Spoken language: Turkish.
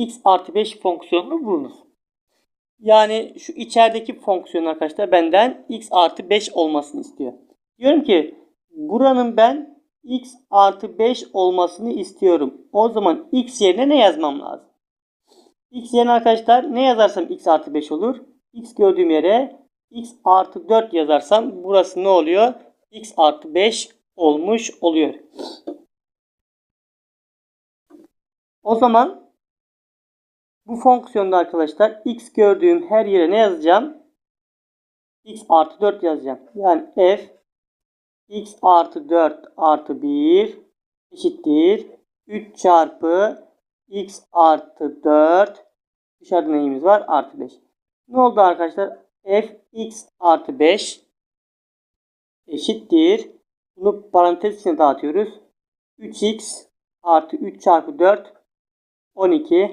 x artı 5 fonksiyonunu bulunuz. Yani şu içerideki fonksiyon arkadaşlar benden x artı 5 olmasını istiyor. Diyorum ki buranın ben x artı 5 olmasını istiyorum. O zaman x yerine ne yazmam lazım? x yerine arkadaşlar ne yazarsam x artı 5 olur. x gördüğüm yere x artı 4 yazarsam burası ne oluyor? x artı 5 olmuş oluyor. O zaman bu fonksiyonda arkadaşlar x gördüğüm her yere ne yazacağım? x artı 4 yazacağım. Yani f x artı 4 artı 1 eşittir 3 çarpı x artı 4 dışarıda neyimiz var? Artı 5. Ne oldu arkadaşlar? f x artı 5 eşittir. Bunu parantez içine dağıtıyoruz. 3x artı 3 çarpı 4 12